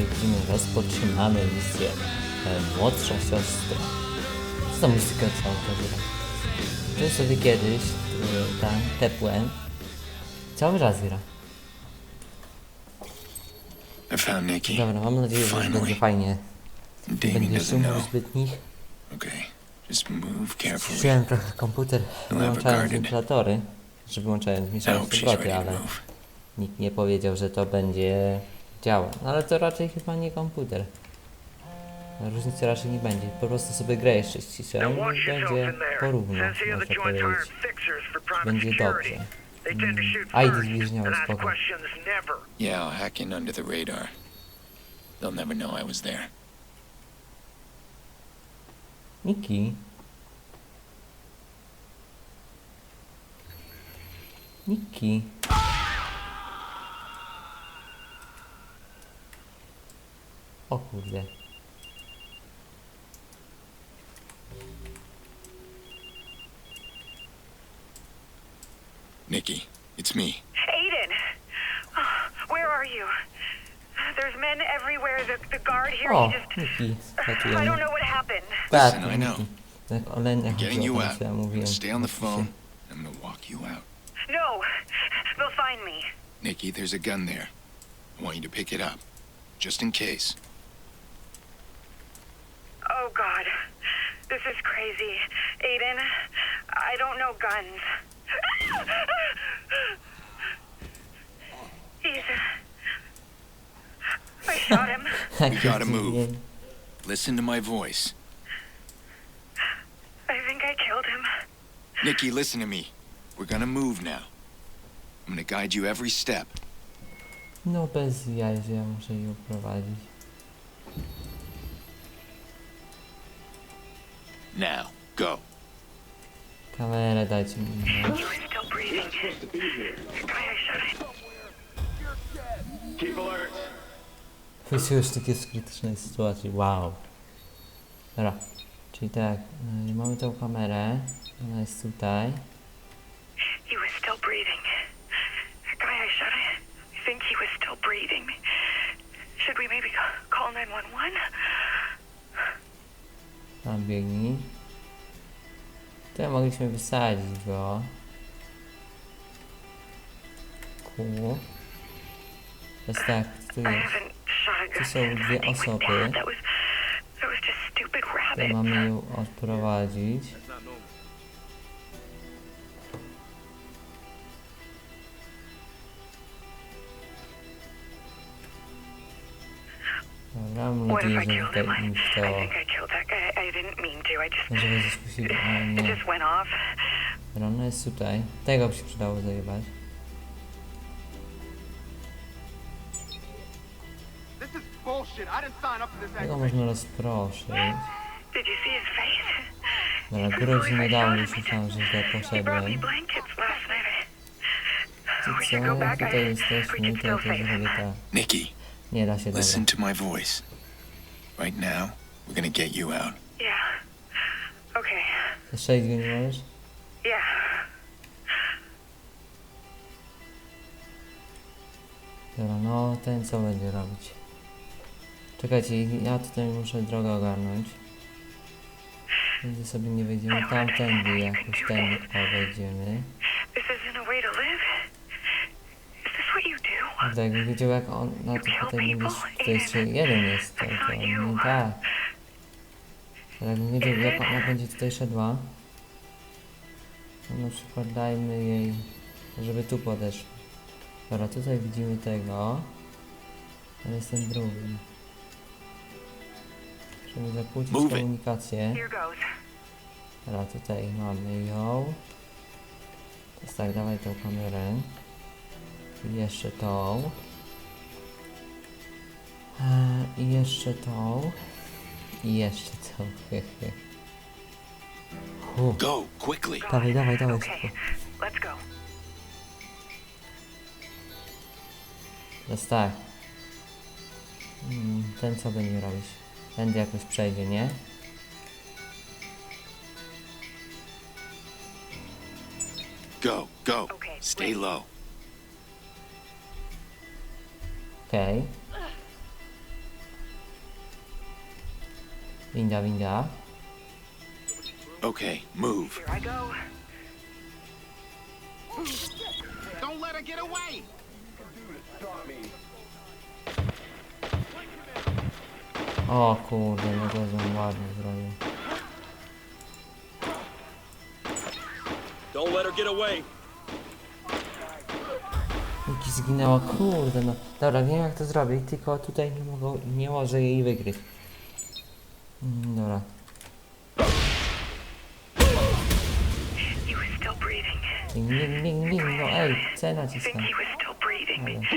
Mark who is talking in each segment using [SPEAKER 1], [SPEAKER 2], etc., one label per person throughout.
[SPEAKER 1] jak widzimy rozpoczynamy misję e, Młodsza Siostra. Co za muzyka cała ta gra? To sobie kiedyś e, tam tepłem. Cały raz gra.
[SPEAKER 2] I found Nikki.
[SPEAKER 1] Dobra, mam nadzieję, że
[SPEAKER 2] Finally.
[SPEAKER 1] będzie fajnie.
[SPEAKER 2] Damien
[SPEAKER 1] będzie
[SPEAKER 2] doesn't know.
[SPEAKER 1] zbytnich.
[SPEAKER 2] Okay, just move carefully.
[SPEAKER 1] Wziąłem trochę komputer, wyłączając wentylatory, że wyłączając
[SPEAKER 2] I
[SPEAKER 1] mieszając
[SPEAKER 2] hope she's to
[SPEAKER 1] ale
[SPEAKER 2] move.
[SPEAKER 1] nikt nie powiedział, że to będzie działać. No ale to raczej chyba nie komputer. Różnicy raczej nie będzie. Po prostu sobie grę jeszcze ściszę i będzie porówno, można powiedzieć. Będzie dobrze. Mm. A, i
[SPEAKER 3] ask
[SPEAKER 1] spoko.
[SPEAKER 2] Yeah, I'll hack in under the radar. They'll never know I was there.
[SPEAKER 1] Niki. Niki. O kurde.
[SPEAKER 2] Nikki, it's me.
[SPEAKER 3] Aiden! Oh, where are you? There's men everywhere. The, the guard here,
[SPEAKER 1] O,
[SPEAKER 3] he oh, just...
[SPEAKER 1] Niki.
[SPEAKER 3] I don't know what happened.
[SPEAKER 1] Tak,
[SPEAKER 2] Listen, I know.
[SPEAKER 1] Niki. Tak o leniach
[SPEAKER 2] Getting you out.
[SPEAKER 1] co ja
[SPEAKER 2] I'm gonna
[SPEAKER 1] mówiłem.
[SPEAKER 2] stay on the phone. I'm gonna walk you out.
[SPEAKER 3] No, they'll find me.
[SPEAKER 2] Nikki, there's a gun there. I want you to pick it up. Just in case.
[SPEAKER 3] Oh, God. This is crazy. Aiden, I don't know guns. He's... I shot him.
[SPEAKER 2] We gotta move. Listen to my voice.
[SPEAKER 3] I think I killed him.
[SPEAKER 2] Nikki, listen to me. We're gonna move now. I'm gonna guide you every step.
[SPEAKER 1] No bez jaj, że ja muszę ją prowadzić.
[SPEAKER 2] Now, go.
[SPEAKER 1] Kamerę dajcie mi. no.
[SPEAKER 3] He was still breathing. The guy I shot at.
[SPEAKER 1] Wrócił już takie z krytycznej sytuacji. Wow. Dobra. Czyli tak, y, mamy tą kamerę. Ona jest tutaj.
[SPEAKER 3] He was still breathing. The guy I shot at. I think he was still breathing. Should we maybe call 911?
[SPEAKER 1] Tam biegnij. Tutaj mogliśmy wysadzić go. Ku. Teraz tak, tu jest. Tu są dwie osoby. Tutaj mamy ją odprowadzić. Dobra, mam nadzieję, że tutaj
[SPEAKER 3] him? I,
[SPEAKER 1] nikt
[SPEAKER 3] I
[SPEAKER 1] to
[SPEAKER 3] think I killed that guy. I didn't mean to. I just,
[SPEAKER 1] może będzie spuścił, a
[SPEAKER 3] it
[SPEAKER 1] nie.
[SPEAKER 3] just went off.
[SPEAKER 1] Dobra, ona jest tutaj. Tego by się przydało zajebać. Tego można rozproszyć. Dobra, górę
[SPEAKER 3] really
[SPEAKER 1] nie
[SPEAKER 3] shot
[SPEAKER 1] już myślałem, że źle
[SPEAKER 3] me
[SPEAKER 1] poszedłem.
[SPEAKER 3] go
[SPEAKER 1] co? Tutaj
[SPEAKER 3] we
[SPEAKER 1] jesteśmy,
[SPEAKER 3] can
[SPEAKER 1] to
[SPEAKER 3] still
[SPEAKER 1] to zrobię tak.
[SPEAKER 2] Nikki,
[SPEAKER 1] Nie da się,
[SPEAKER 2] listen to my voice. Right now, we're gonna get you out.
[SPEAKER 3] Yeah. Okay.
[SPEAKER 1] Strzelić go nie możesz?
[SPEAKER 3] Yeah.
[SPEAKER 1] Dobra, no ten co będzie robić? Czekajcie, ja tutaj muszę drogę ogarnąć. Nigdy sobie nie wejdziemy tamtędy jakoś tędy o wejdziemy.
[SPEAKER 3] This isn't a way to live. Is this what you do?
[SPEAKER 1] Prawda, jakbym wiedział jak on na to tutaj będzie, to jeszcze jeden jest, to, to nie tak. Ale jakbym wiedział jak ona będzie tutaj szedła, to na przykład dajmy jej, żeby tu podeszła. Dobra, tutaj widzimy tego, ale jest ten drugi. Żeby zakłócić
[SPEAKER 2] Move it.
[SPEAKER 1] komunikację.
[SPEAKER 3] Here goes.
[SPEAKER 1] Dobra, tutaj mamy ją. Teraz tak, dawaj tą kamerę. I jeszcze tą. Eee, I jeszcze tą. I jeszcze. Hehe. Hu.
[SPEAKER 2] Go, quickly.
[SPEAKER 1] Dawaj, dawaj, dawaj
[SPEAKER 3] Okay. Let's go.
[SPEAKER 1] Teraz tak. Mm, ten co będzie robić? Tędy jakoś przejdzie, nie?
[SPEAKER 2] Go, go.
[SPEAKER 3] Okay,
[SPEAKER 2] Stay low.
[SPEAKER 1] Okej. Winda, winda.
[SPEAKER 2] Okay, move.
[SPEAKER 3] Here I go.
[SPEAKER 4] Don't let her get away!
[SPEAKER 1] O kurde, no to on ładnie zrobił.
[SPEAKER 5] Don't let her get away.
[SPEAKER 1] Miki zginęła, kurde no. Dobra, wiem jak to zrobić, tylko tutaj nie, mogą, nie może jej wygryźć. Mm, Dobra. Bing, bing, bing, bing, no ej, C
[SPEAKER 3] I
[SPEAKER 1] naciskam.
[SPEAKER 3] he was still breathing.
[SPEAKER 1] Dobra,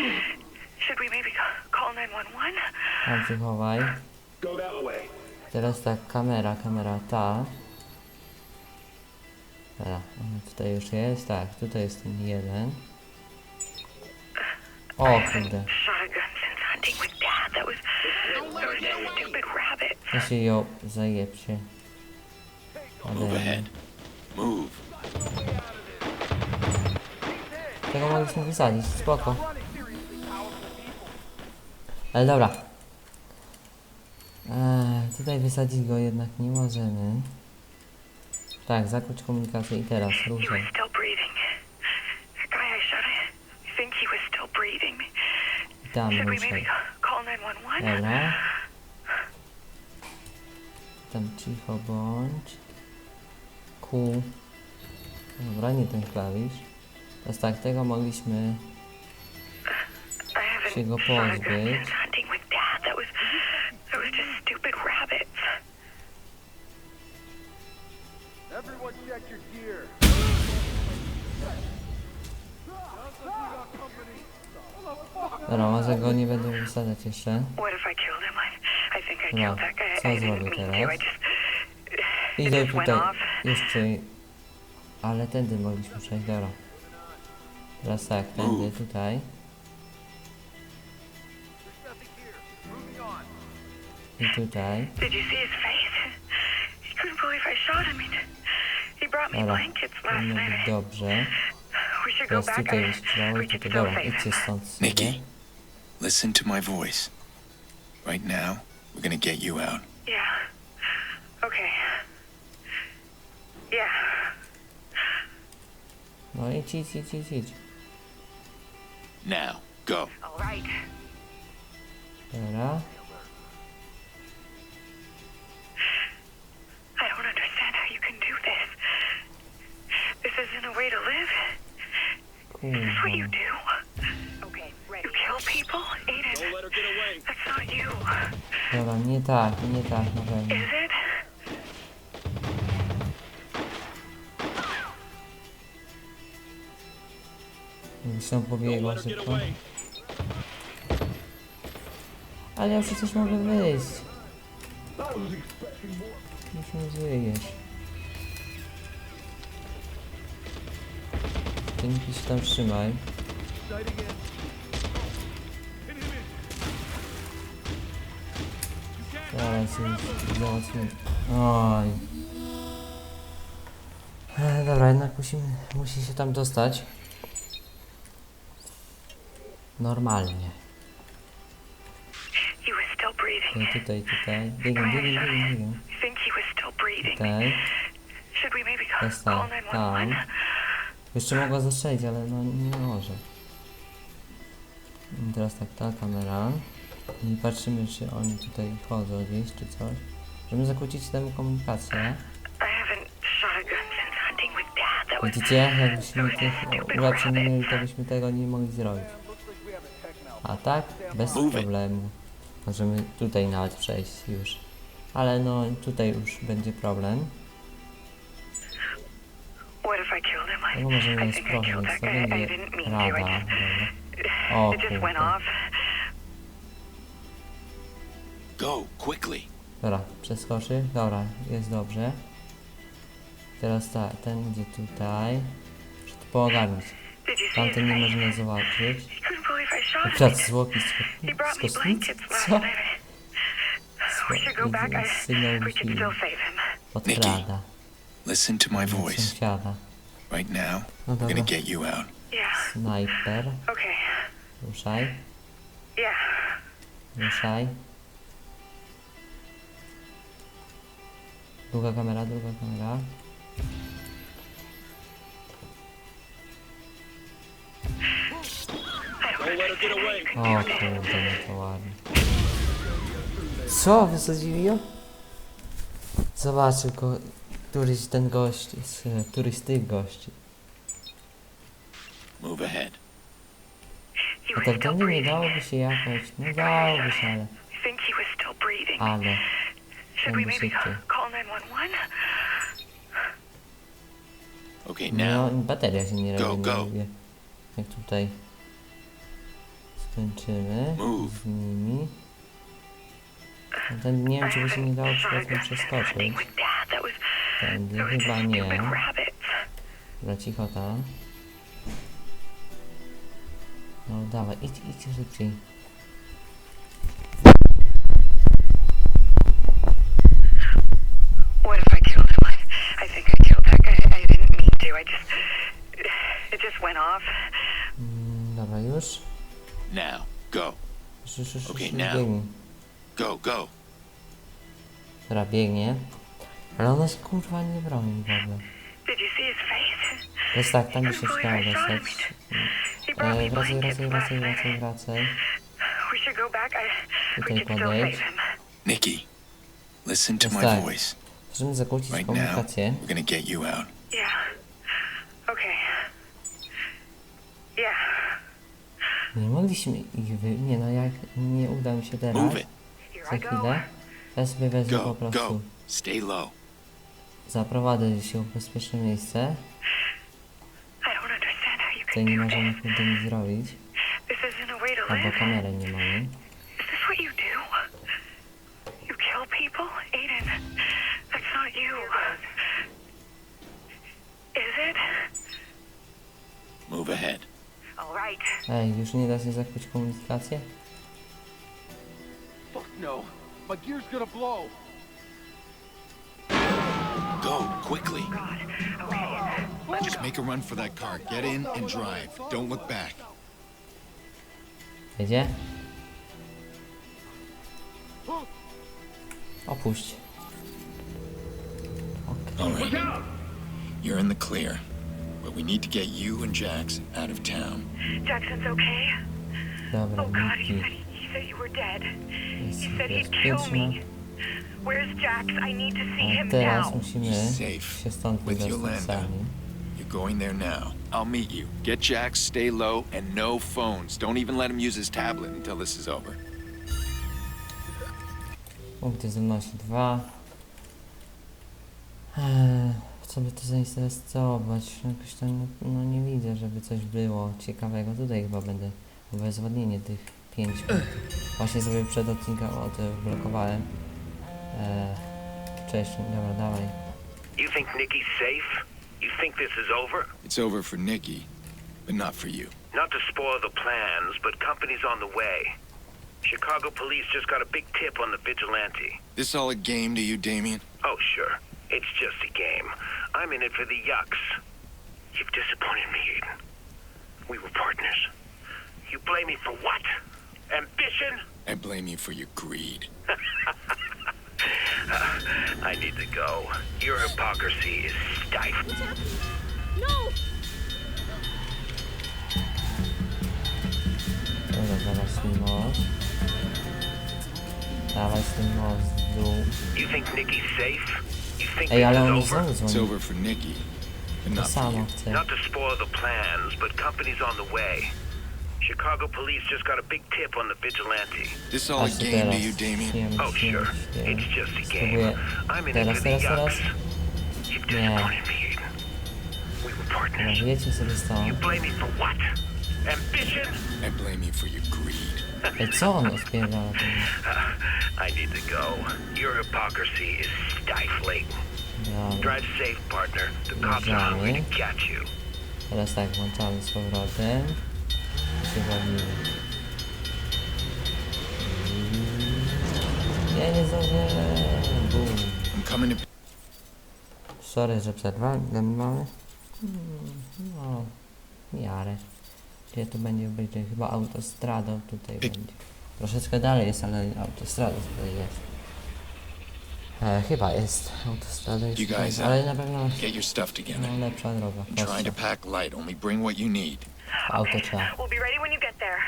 [SPEAKER 3] Should we maybe ca- call 911?
[SPEAKER 1] tam się chowaj. Teraz tak, kamera, kamera ta. Dobra, ona tutaj już jest, tak, tutaj jest ten jeden. O kurde,
[SPEAKER 3] Shotgun
[SPEAKER 1] się ją zajebcie.
[SPEAKER 2] Move ahead. Move.
[SPEAKER 1] Tego mogliśmy wysadzić, spoko. Ale dobra. Eee, tutaj wysadzić go jednak nie możemy. Tak, zakłóć komunikację i teraz ruszaj.
[SPEAKER 3] still breathing. That
[SPEAKER 1] Tam cicho bądź. Q. Dobra, nie ten klawisz. Teraz tak, tego mogliśmy się go pozbyć. Dobra, może go nie będę wysadzać jeszcze.
[SPEAKER 3] What if I killed him? I, I think I killed that guy.
[SPEAKER 1] Co zrobię teraz? Idę tutaj. Jeszcze. Ale tędy mogliśmy przejść, dobra. Teraz tak, tędy, tutaj. I tutaj. Dobra, powinno być dobrze. Teraz tutaj
[SPEAKER 3] could
[SPEAKER 1] tutaj. Dobra, idźcie stąd sobie.
[SPEAKER 2] Nikki, listen to my voice. Right now, we're gonna get you out.
[SPEAKER 1] No idź, idź, idź, idź, idź.
[SPEAKER 2] Now, go.
[SPEAKER 3] All right.
[SPEAKER 1] Dobra.
[SPEAKER 3] I don't understand how you can do this. This isn't a way to live. This is what you
[SPEAKER 1] Kurwa.
[SPEAKER 3] do. Okay, ready. You kill people, Aiden.
[SPEAKER 5] Don't let her get away.
[SPEAKER 3] That's not you.
[SPEAKER 1] Dobra, nie tak, nie tak na pewno.
[SPEAKER 3] Is it?
[SPEAKER 1] Szybko.
[SPEAKER 5] away.
[SPEAKER 1] Ale ja przecież mogę wyjść. Żyjesz. Ty Niki się tam trzymaj. Załatwimy. Oj. E, dobra, jednak musimy, musi się tam dostać. Normalnie. Nie, tutaj, tutaj. Biegam, biegam, biegam, biegam.
[SPEAKER 3] I.
[SPEAKER 1] Tutaj. Tak,
[SPEAKER 3] 911?
[SPEAKER 1] tam. Jeszcze mogła zastrzelić, ale no nie może. I teraz tak, ta kamera. I patrzymy, czy oni tutaj wchodzą gdzieś, czy coś. Żeby zakłócić temu komunikację.
[SPEAKER 3] I
[SPEAKER 1] Widzicie, jakbyśmy tych ulepszeń nie mieli, to byśmy tego nie mogli zrobić. A tak, bez problemu. Możemy tutaj nawet przejść już. Ale no, tutaj już będzie problem. Tego możemy sprosić,
[SPEAKER 3] killed
[SPEAKER 1] więc
[SPEAKER 3] that
[SPEAKER 1] to będzie rada. O kurde.
[SPEAKER 2] Go, quickly.
[SPEAKER 1] Dobra, przeskoczy. Dobra, jest dobrze. Teraz ta, ten idzie tutaj. Muszę to poogarnąć. Tamten nie można zobaczyć. Akurat zwłoki z,
[SPEAKER 3] He
[SPEAKER 1] ko-
[SPEAKER 3] brought
[SPEAKER 1] z
[SPEAKER 3] me
[SPEAKER 1] kostnicy.
[SPEAKER 3] blankets last
[SPEAKER 1] Co?
[SPEAKER 3] night. We should go back. I,
[SPEAKER 1] Sygnał
[SPEAKER 3] we could
[SPEAKER 1] musi
[SPEAKER 3] still save him.
[SPEAKER 1] podkrada.
[SPEAKER 2] Listen to my voice.
[SPEAKER 1] Sąsiada.
[SPEAKER 2] Right now,
[SPEAKER 1] No
[SPEAKER 2] we're gonna get you out.
[SPEAKER 3] Yeah.
[SPEAKER 1] Snajper.
[SPEAKER 3] Okay.
[SPEAKER 1] Ruszaj.
[SPEAKER 3] Yeah.
[SPEAKER 1] Ruszaj. Druga kamera, druga kamera. O kurde, no to ładnie. Co? Wysadzili ją? Zobaczę go, któryś ten gość, jest, e, któryś z tych gości.
[SPEAKER 2] Move ahead.
[SPEAKER 3] He
[SPEAKER 1] A
[SPEAKER 3] was
[SPEAKER 1] to wtedy nie dałoby się jakoś, no dałoby się, ale, ale,
[SPEAKER 3] maybe
[SPEAKER 1] szybciej.
[SPEAKER 3] call 911?
[SPEAKER 2] Okay,
[SPEAKER 1] no
[SPEAKER 2] now.
[SPEAKER 1] bateria się nie
[SPEAKER 2] Go,
[SPEAKER 1] robi, nie
[SPEAKER 2] go.
[SPEAKER 1] lubię. Jak tutaj skończymy
[SPEAKER 2] Move.
[SPEAKER 1] z nimi. No ten, nie wiem, czy by się nie dało przypadkiem przeskoczyć. Tędy chyba nie. Dobra, cichota. No dawaj, idź, idź szybciej.
[SPEAKER 3] What if I killed him? I, I think I killed that guy. I didn't mean to. I just, it just went off.
[SPEAKER 1] Dobra, już.
[SPEAKER 2] Now. Go.
[SPEAKER 1] Już
[SPEAKER 2] now. Go, go.
[SPEAKER 1] Dobra, biegnie. Ale ona się kurwa nie broni w ogóle.
[SPEAKER 3] Did you see his face?
[SPEAKER 1] To jest tak, tam by się chciało dostać. E, wracaj, wracaj, wracaj, wracaj, wracaj.
[SPEAKER 3] We should go back. I, we
[SPEAKER 1] Tutaj
[SPEAKER 3] can still save
[SPEAKER 1] podejdź.
[SPEAKER 3] him.
[SPEAKER 2] Nikki, listen to my
[SPEAKER 1] tak.
[SPEAKER 2] voice.
[SPEAKER 1] Możemy zakłócić
[SPEAKER 2] Right now,
[SPEAKER 1] komunikację.
[SPEAKER 2] we're gonna get you out.
[SPEAKER 3] Yeah. Okay. Yeah.
[SPEAKER 1] Nie mogliśmy ich wy... Nie no, jak nie uda mi się teraz,
[SPEAKER 2] Move it.
[SPEAKER 3] Here
[SPEAKER 1] za chwilę, ja sobie wezmę po prostu,
[SPEAKER 2] go. Stay low.
[SPEAKER 1] zaprowadzę się w bezpieczne miejsce. Tutaj nie możemy kurde nic zrobić, albo
[SPEAKER 3] live.
[SPEAKER 1] kamery nie mamy.
[SPEAKER 2] Move ahead.
[SPEAKER 3] All right.
[SPEAKER 1] Ej, już nie da się zakłócić komunikację?
[SPEAKER 4] Fuck no. My gear's gonna blow.
[SPEAKER 2] Go, quickly.
[SPEAKER 3] God. Okay.
[SPEAKER 2] Just make a run for that car. Get in and drive. Don't look back.
[SPEAKER 1] Jedzie? Opuść. Okej.
[SPEAKER 2] All right. You're in the clear. But we need to get you and Jax out of town.
[SPEAKER 3] Jackson's okay? Oh God, he said he said you were dead. He said he'd kill me. Where's Jax? I need to see
[SPEAKER 1] A
[SPEAKER 3] him
[SPEAKER 1] teraz
[SPEAKER 3] now.
[SPEAKER 1] musimy
[SPEAKER 2] Safe
[SPEAKER 1] stąd
[SPEAKER 2] with
[SPEAKER 1] wydostać
[SPEAKER 2] Yolanda. You're going there now. I'll meet you. Get Jax, stay low, and no phones. Don't even let him use his tablet until this is over.
[SPEAKER 1] Punkty zdolności 2. Co by to zainteresować? Jakoś tam no, no nie widzę, żeby coś było ciekawego. Tutaj chyba będę obezwładnienie tych 5 punktów. Właśnie sobie przed odcinkiem odblokowałem. Eee, wcześniej, dobra, dawaj.
[SPEAKER 6] You think Nikki's safe? You think this is over?
[SPEAKER 2] It's over for Nikki, but not for you.
[SPEAKER 6] Not to spoil the plans, but company's on the way. Chicago police just got a big tip on the vigilante.
[SPEAKER 2] This all a game to you, Damien?
[SPEAKER 6] Oh, sure. It's just a game. I'm in it for the yucks. You've disappointed me, Aiden. We were partners. You blame me for what? Ambition?
[SPEAKER 2] I blame you for your greed.
[SPEAKER 6] I need to go. Your hypocrisy is stifling.
[SPEAKER 1] Dobra, dawaj z tym most. Dawaj z tym most w dół.
[SPEAKER 6] You think Nikki's safe? You think
[SPEAKER 1] Ej, ale
[SPEAKER 6] this
[SPEAKER 1] oni
[SPEAKER 6] is over?
[SPEAKER 1] znowu
[SPEAKER 2] It's
[SPEAKER 1] dzwonią.
[SPEAKER 2] over for Nikki, but
[SPEAKER 1] To
[SPEAKER 2] not for
[SPEAKER 1] samo
[SPEAKER 2] you.
[SPEAKER 1] chcę.
[SPEAKER 6] Not to spoil the plans, but company's on the way. Chicago police just got a big tip on the vigilante.
[SPEAKER 2] This all a
[SPEAKER 1] Patrzcie
[SPEAKER 2] game to you, Damien?
[SPEAKER 1] Śmiem,
[SPEAKER 6] Oh,
[SPEAKER 1] śmiem
[SPEAKER 6] sure.
[SPEAKER 1] się.
[SPEAKER 6] It's just a
[SPEAKER 1] Spróbuję.
[SPEAKER 6] game. I'm in
[SPEAKER 1] Teraz,
[SPEAKER 6] it for the
[SPEAKER 1] teraz, teraz.
[SPEAKER 6] yucks. You've
[SPEAKER 1] Nie.
[SPEAKER 6] disappointed me, Aiden. We were
[SPEAKER 1] Dobra,
[SPEAKER 6] partners.
[SPEAKER 1] wiecie sobie stąd.
[SPEAKER 6] You blame me for what? Ambition?
[SPEAKER 2] I blame you for your greed.
[SPEAKER 1] Ej, co on odpierdala?
[SPEAKER 6] I need to go. Your hypocrisy is stifling.
[SPEAKER 1] Dobra,
[SPEAKER 6] Drive safe, partner. The cops are hungry to catch you.
[SPEAKER 1] teraz tak, włączamy z powrotem. Się bawimy. Nie,
[SPEAKER 2] coming to
[SPEAKER 1] Sorry, że przerwałem. Ile mamy? Hmm, No, miarę. Gdzie to będzie obejrzeć? Chyba autostradą tutaj będzie. Troszeczkę dalej jest, ale autostrada tutaj jest. E, chyba jest autostrada
[SPEAKER 2] You guys, uh,
[SPEAKER 1] ale na pewno
[SPEAKER 2] Get your stuff together.
[SPEAKER 1] no, lepsza droga.
[SPEAKER 2] I'm trying to pack light. Only bring what you need.
[SPEAKER 1] Auto trzeba.
[SPEAKER 3] We'll be ready when you get there.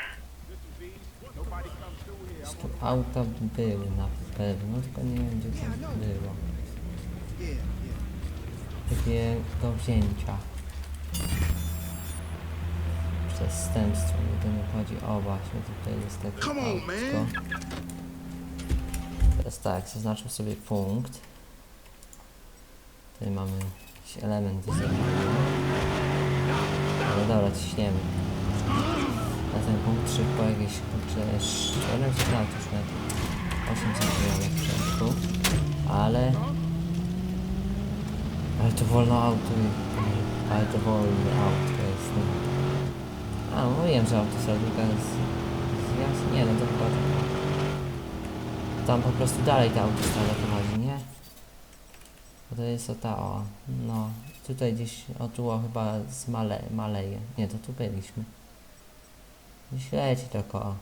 [SPEAKER 1] Tu auta były na pewno, tylko nie wiem gdzie to było. Takie do wzięcia. Przestępstwo, mnie to nie chodzi. O właśnie, tutaj jest takie autko. Teraz tak, zaznaczmy sobie punkt. Tutaj mamy jakiś element do. Ale dobra, ciśniemy. Na ten punkt szybko jakieś kurczę 400 lat już nawet 800 km przeszło. Ale... Ale to wolno auto Ale to wolne auto. No. A, mówiłem, że autostradówka jest... jest nie no to chyba tak. Tam po prostu dalej ta autostrada prowadzi, nie? Bo to jest o ta o. No. Tutaj gdzieś o tu o, chyba z Male, Maleje. Nie, to tu byliśmy. Gdzieś leci tylko o.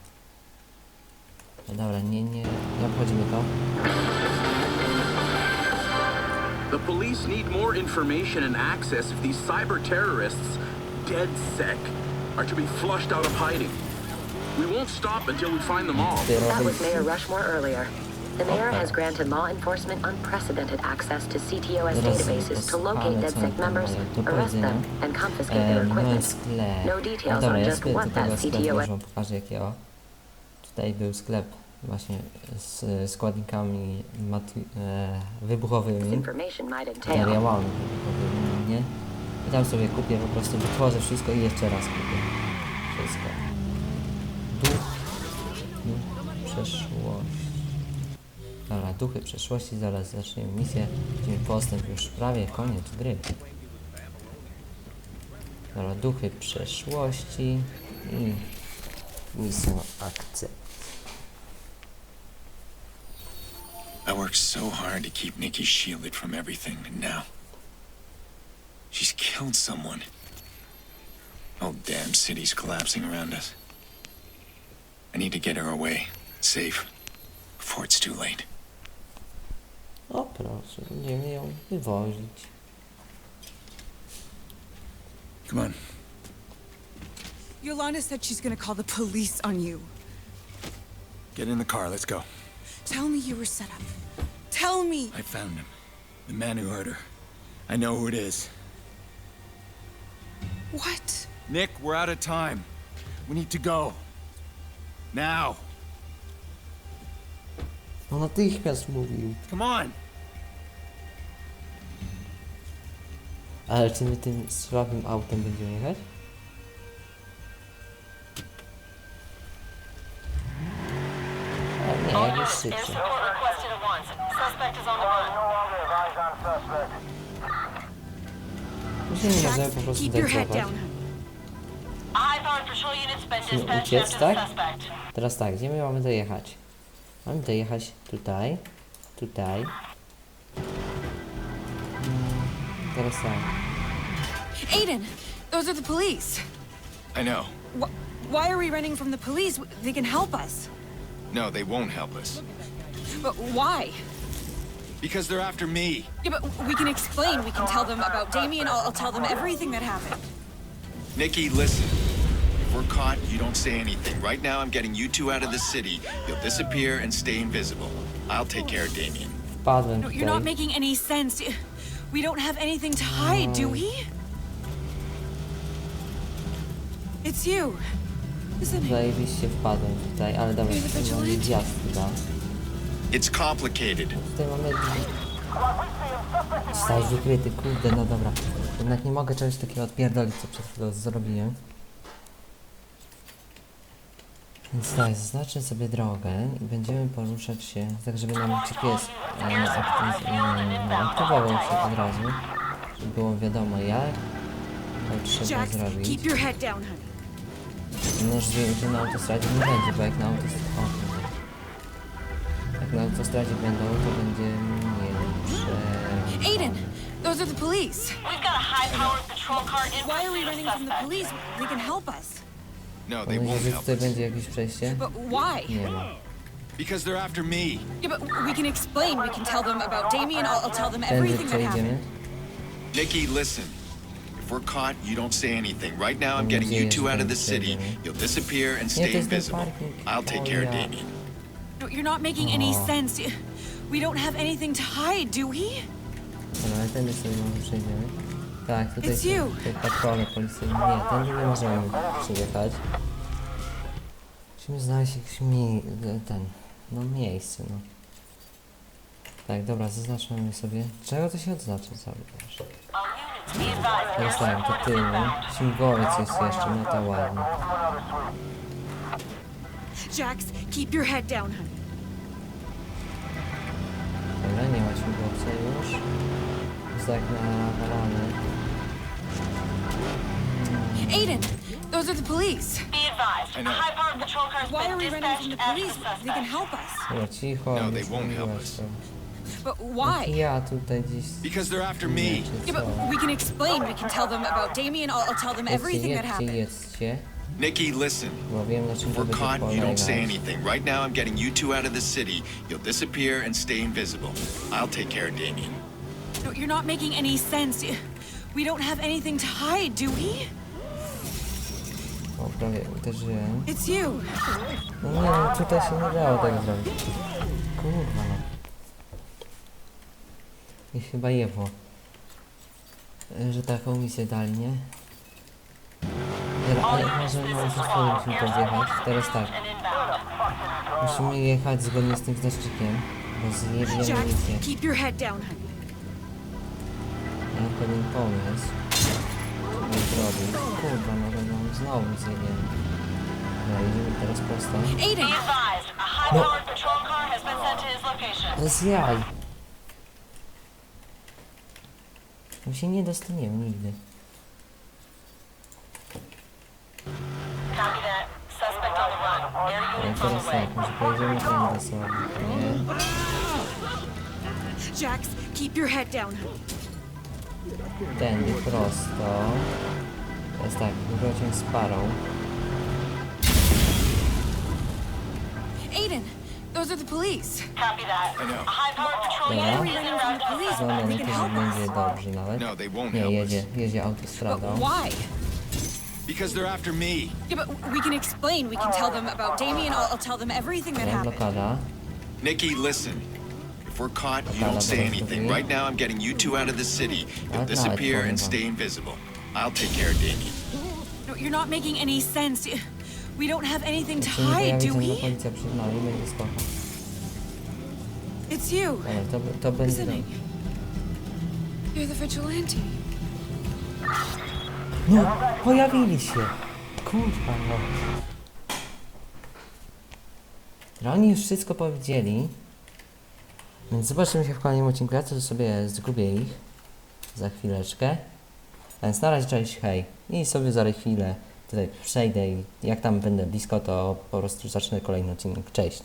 [SPEAKER 1] No dobra, nie, nie, nie obchodzimy to.
[SPEAKER 7] The police need more information and access if these cyber terrorists, dead sec, are to be flushed out of hiding. We won't stop until we find them all.
[SPEAKER 8] That was Mayor Rushmore earlier. The mayor has granted law enforcement unprecedented access to CTOS databases to locate
[SPEAKER 1] posłuchamy, co
[SPEAKER 8] DedSec members, arrest them, and confiscate their equipment. No
[SPEAKER 1] No
[SPEAKER 8] details on just what that
[SPEAKER 1] tego sklepu
[SPEAKER 8] CTOS
[SPEAKER 1] już wam pokażę jakiego. Tutaj był sklep właśnie z składnikami mati- e, wybuchowymi.
[SPEAKER 8] information might entail.
[SPEAKER 1] materiałami wybuchowymi, nie? I tam sobie kupię, po prostu wytworzę wszystko i jeszcze raz kupię. Wszystko. Duch, duch przeszłości. Dobra, duchy przeszłości, zaraz zaczniemy misję. Będziemy postęp już prawie koniec gry. Dobra, duchy przeszłości i misja akcja.
[SPEAKER 2] I worked so hard to keep Nikki shielded from everything, and now she's killed someone. Oh, damn city's collapsing around us. I need to get her away, safe, before it's too late.
[SPEAKER 1] O proszę, będziemy ją wywozić.
[SPEAKER 2] Come on.
[SPEAKER 9] Yolanda said she's gonna call the police on you.
[SPEAKER 2] Get in the car, let's go.
[SPEAKER 9] Tell me you were set up. Tell me.
[SPEAKER 2] I found him. The man who hurt her. I know who it is.
[SPEAKER 9] What?
[SPEAKER 2] Nick, we're out of time. We need to go. Now.
[SPEAKER 1] No natychmiast mówił.
[SPEAKER 2] Come on.
[SPEAKER 1] Ale czy my tym słabym autem będziemy jechać? A nie, jak już szybciej.
[SPEAKER 10] requested at once. Suspect is on the run.
[SPEAKER 1] Możemy po prostu Musimy
[SPEAKER 10] dispatched
[SPEAKER 1] uciec, tak? Teraz tak, gdzie my mamy dojechać? Mamy dojechać tutaj, tutaj. Teraz tak.
[SPEAKER 9] Aiden, those are the police.
[SPEAKER 2] I know.
[SPEAKER 9] Wh- why are we running from the police? They can help us.
[SPEAKER 2] No, they won't help us.
[SPEAKER 9] But why?
[SPEAKER 2] Because they're after me.
[SPEAKER 9] Yeah, but we can explain. We can tell them about Damien. I'll, I'll tell them everything that happened.
[SPEAKER 2] Nikki, listen. If we're caught, you don't say anything. Right now, I'm getting you two out of the city. You'll disappear and stay invisible. I'll take care of Damien.
[SPEAKER 1] Wpadłem
[SPEAKER 9] No, you're not making any sense. We don't have anything to hide, do we? It's you, isn't it?
[SPEAKER 1] Zajebiście wpadłem tutaj, ale dobra,
[SPEAKER 9] Maybe
[SPEAKER 1] tutaj mamy
[SPEAKER 9] vigilante?
[SPEAKER 1] wjazd chyba.
[SPEAKER 2] It's complicated.
[SPEAKER 1] Tutaj mamy... Staś wykryty, kurde, no dobra. Jednak nie mogę czegoś takiego odpierdolić, co przed chwilą zrobiłem. Więc tak, zaznaczę sobie drogę i będziemy poruszać się, tak żeby nam GPS e, aktyw, e, no, aktywował się od razu. Żeby było wiadomo jak to trzeba
[SPEAKER 9] Jax,
[SPEAKER 1] zrobić.
[SPEAKER 9] keep your head down, honey.
[SPEAKER 1] No, że, że na autostradzie nie będzie, bo jak na autostradzie... O, kurde. Jak na autostradzie będą, to będzie nie
[SPEAKER 9] Aiden, those are the police.
[SPEAKER 10] We've got a high-powered patrol car in
[SPEAKER 9] Why are we running from the police? They can help us.
[SPEAKER 2] No, they won't help us.
[SPEAKER 1] będzie jakieś przejście?
[SPEAKER 9] But why?
[SPEAKER 1] Nie ma.
[SPEAKER 2] Because they're after me.
[SPEAKER 9] Yeah, but we can explain. We can tell them about Damien. I'll, I'll tell them everything that
[SPEAKER 1] przejdziemy.
[SPEAKER 9] happened.
[SPEAKER 2] Nikki, listen. If we're caught, you don't say anything. Right now, I'm getting you two out of the city. You'll disappear and stay
[SPEAKER 1] to jest ten
[SPEAKER 2] invisible. I'll take care of
[SPEAKER 1] ja.
[SPEAKER 2] Damien.
[SPEAKER 9] No, You're not making any
[SPEAKER 1] Aw.
[SPEAKER 9] sense. We don't have anything to hide, do we?
[SPEAKER 1] Dobra, ale tędy sobie może przejdziemy. Tak, tutaj
[SPEAKER 9] It's
[SPEAKER 1] są
[SPEAKER 9] you.
[SPEAKER 1] tutaj patrole policyjne. Nie, tędy nie możemy przyjechać. Musimy znaleźć jakieś mi... ten... no miejsce, no. Tak, dobra, zaznaczamy sobie. Czego to się odznacza cały czas? Tak, to tył, no. Śmigłowiec jest jeszcze, no to ładnie.
[SPEAKER 9] Jax, keep your head down, honey.
[SPEAKER 1] Dobra, nie ma śmigłowca już. Jest tak nawalany.
[SPEAKER 9] Aiden, those are the police.
[SPEAKER 10] Be advised. A high-powered patrol car has
[SPEAKER 9] Why are
[SPEAKER 10] been
[SPEAKER 9] we running from
[SPEAKER 10] dispatched
[SPEAKER 9] the
[SPEAKER 10] after
[SPEAKER 9] police?
[SPEAKER 10] the
[SPEAKER 9] They can help us.
[SPEAKER 1] Dobra, cicho,
[SPEAKER 2] No,
[SPEAKER 1] nie
[SPEAKER 2] they won't help us.
[SPEAKER 9] But why?
[SPEAKER 1] Ja tutaj gdzieś...
[SPEAKER 2] Because they're after me.
[SPEAKER 1] Nie, czy
[SPEAKER 9] Yeah, but we can explain. We can tell them about Damien. I'll, I'll tell them everything that
[SPEAKER 1] jedźcie,
[SPEAKER 9] happened.
[SPEAKER 1] jedźcie.
[SPEAKER 2] Nikki, listen. If we're caught, you don't say anything. Right now, I'm getting you two out of the city. You'll disappear and stay invisible. I'll take care of Damien.
[SPEAKER 9] No, you're not making any sense. We don't have anything to hide, do we?
[SPEAKER 1] O, prawie uderzyłem.
[SPEAKER 9] It's you.
[SPEAKER 1] No nie, no tutaj się nie dało tego zrobić. Kurwa no. I chyba jewo. Y, Że taką misję dali, nie? Dobra, ale może na użytkowi musimy to wjechać. Teraz tak. Musimy jechać zgodnie z tym znacznikiem. Bo zjebiemy
[SPEAKER 9] Jax,
[SPEAKER 1] misję.
[SPEAKER 9] keep your head down, honey.
[SPEAKER 1] Mam pewien pomysł. Co zrobić? Kurwa, no to mam znowu zjebiemy. No idziemy teraz prosto.
[SPEAKER 9] Aiden,
[SPEAKER 10] Be advised. A high-powered patrol car has been sent to his location.
[SPEAKER 1] Bez jaj! My się nie dostaniemy nigdy.
[SPEAKER 10] Copy that. Suspect on the run. Air
[SPEAKER 1] Ale
[SPEAKER 10] units on
[SPEAKER 1] teraz
[SPEAKER 10] the way.
[SPEAKER 1] Tak, może pojedziemy tędy sobie, nie?
[SPEAKER 9] Jax, keep your head down.
[SPEAKER 1] Tędy prosto. Teraz tak, wrócić z parą.
[SPEAKER 9] Aiden, those are the police.
[SPEAKER 10] Copy that.
[SPEAKER 2] I know.
[SPEAKER 10] A high-powered patrol
[SPEAKER 1] Dobra.
[SPEAKER 10] unit is en route to
[SPEAKER 9] they can
[SPEAKER 1] momenty, że będzie
[SPEAKER 9] us.
[SPEAKER 1] dobrze nawet.
[SPEAKER 2] No, they won't
[SPEAKER 1] Nie, jedzie,
[SPEAKER 2] us.
[SPEAKER 1] jedzie
[SPEAKER 9] But
[SPEAKER 1] autostradą.
[SPEAKER 9] why?
[SPEAKER 2] Because they're after me.
[SPEAKER 9] Yeah, but we can explain. We can tell them about Damien. I'll, I'll tell them everything that
[SPEAKER 1] Dobra,
[SPEAKER 9] happened.
[SPEAKER 1] blokada.
[SPEAKER 2] Nikki, listen. If we're caught, you don't say anything. Right now, I'm getting you two out of the city. You'll disappear and stay invisible. I'll take care of Damien.
[SPEAKER 9] No, you're not making any sense. We don't have anything to
[SPEAKER 1] Jak się nie
[SPEAKER 9] hide, do we?
[SPEAKER 1] policja przed nami, będzie spoko.
[SPEAKER 9] It's you,
[SPEAKER 1] Ale to, to będzie...
[SPEAKER 9] isn't it? You're the vigilante.
[SPEAKER 1] No, pojawili się! Kurwa no. Oni już wszystko powiedzieli. Więc zobaczymy się w kolejnym odcinku. Ja to sobie zgubię ich. Za chwileczkę. Więc na razie cześć, hej. I sobie za chwilę tutaj przejdę i jak tam będę blisko, to po prostu zacznę kolejny odcinek. Cześć.